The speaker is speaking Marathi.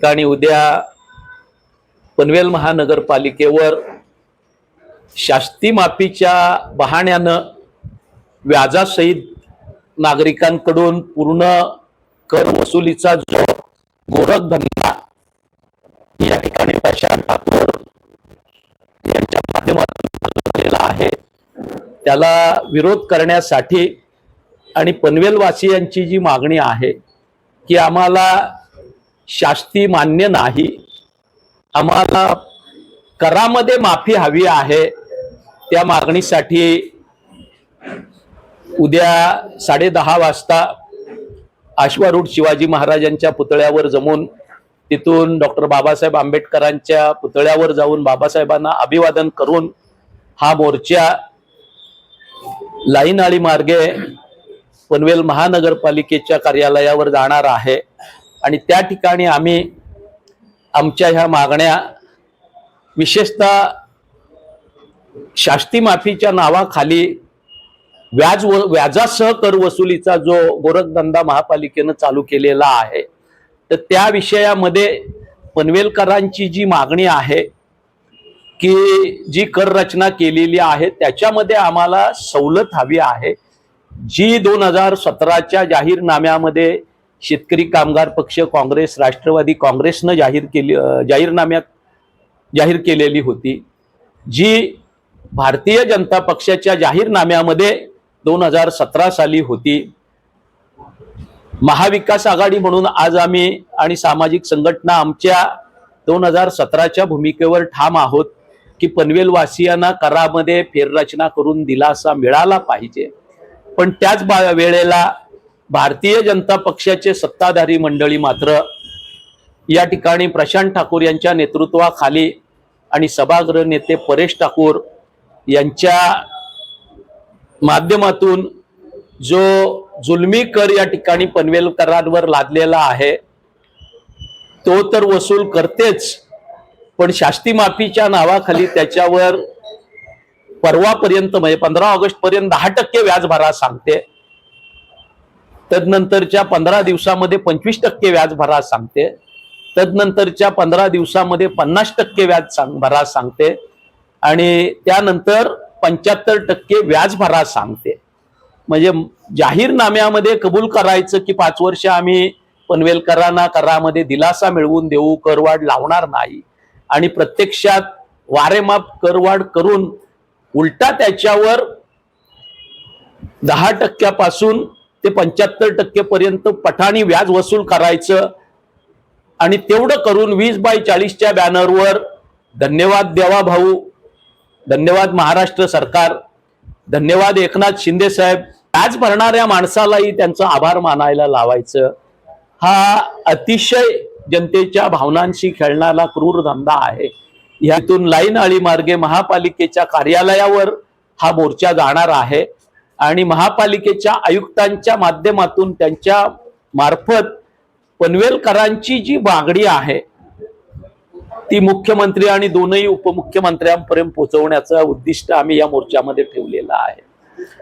ठिकाणी उद्या पनवेल महानगरपालिकेवर शास्ती माफीच्या बहाण्यानं व्याजासहित नागरिकांकडून पूर्ण कर वसुलीचा जो गोरखधंदा या ठिकाणी प्रशांत ठाकूर यांच्या माध्यमातून झालेला आहे त्याला विरोध करण्यासाठी आणि पनवेलवासियांची जी मागणी आहे की आम्हाला शास्ती मान्य नाही. आम्हाला करामध्ये माफी हवी आहे. त्या मागणीसाठी उद्या साडे दहा वाजता आश्वारूढ शिवाजी महाराजांच्या पुतळ्यावर जमून तिथून डॉक्टर बाबासाहेब आंबेडकरांच्या पुतळ्यावर जाऊन बाबासाहेबांना अभिवादन करून हा मोर्चा लाईन आळी मार्गे पनवेल महानगरपालिकेच्या कार्यालयावर जाणार आहे. आणि त्या ठिकाणी आम्ही आमच्या ह्या मागण्या विशेषतः शास्ती माफीच्या नावाखाली व्याज व व्याजासह कर वसुलीचा जो गोरखधंदा महापालिकेनं चालू केलेला आहे तर त्या विषयामध्ये पनवेलकरांची जी मागणी आहे की जी कर रचना केलेली आहे त्याच्यामध्ये आम्हाला सवलत हवी आहे. जी दोन हजार सतराच्या जाहीरनाम्यामध्ये शेतकरी कामगार पक्ष काँग्रेस राष्ट्रवादी काँग्रेसनं जाहीर केली जाहीरनाम्यात जाहीर केलेली होती जी भारतीय जनता पक्षाच्या जाहीरनाम्यामध्ये दोन हजार सतरा साली होती. महाविकास आघाडी म्हणून आज आम्ही आणि सामाजिक संघटना आमच्या दोन हजार सतराच्या भूमिकेवर ठाम आहोत की पनवेलवासियांना करामध्ये फेररचना करून दिलासा मिळाला पाहिजे. पण त्याच बा- वेळेला भारतीय जनता पक्षाचे सत्ताधारी मंडळी मात्र या ठिकाणी प्रशांत ठाकूर यांच्या नेतृत्वाखाली आणि सभागृह नेते परेश ठाकूर यांच्या माध्यमातून जो जुलमी कर या ठिकाणी पनवेलकरांवर लादलेला आहे तो तर वसूल करतेच पण शास्ती माफीच्या नावाखाली त्याच्यावर परवापर्यंत म्हणजे पंधरा ऑगस्ट पर्यंत दहा टक्के व्याज भरा सांगते. तदनंतरच्या पंधरा दिवसामध्ये पंचवीस टक्के व्याज भरा सांगते. तदनंतरच्या पंधरा दिवसामध्ये पन्नास टक्के व्याज सांग भरा सांगते. आणि त्यानंतर पंच्याहत्तर टक्के व्याज भरा सांगते. म्हणजे जाहीरनाम्यामध्ये कबूल करायचं की पाच वर्ष आम्ही पनवेलकरांना करामध्ये दिलासा मिळवून देऊ करवाढ लावणार नाही. आणि प्रत्यक्षात वारेमाप करवाढ करून उलटा त्याच्यावर दहा टक्क्यापासून ते पंच्याहत्तर टक्केपर्यंत पठाणी व्याज वसूल करायचं. आणि तेवढं करून वीस बाय चाळीसच्या बॅनरवर धन्यवाद देवा भाऊ. धन्यवाद महाराष्ट्र सरकार. धन्यवाद एकनाथ शिंदे साहेब. आज भरणाऱ्या माणसालाही त्यांचं आभार मानायला लावायचं. हा अतिशय जनतेच्या भावनांशी खेळणारा क्रूर धंदा आहे. यातून लाईन आळी मार्गे महापालिकेच्या कार्यालयावर हा मोर्चा जाणार आहे. आणि महापालिकेच्या आयुक्तांच्या माध्यमातून त्यांच्या मार्फत पनवेलकरांची जी मागणी आहे ती मुख्यमंत्री आणि दोनही उपमुख्यमंत्र्यांपर्यंत पोहोचवण्याचं उद्दिष्ट आम्ही या मोर्चामध्ये ठेवलेलं आहे.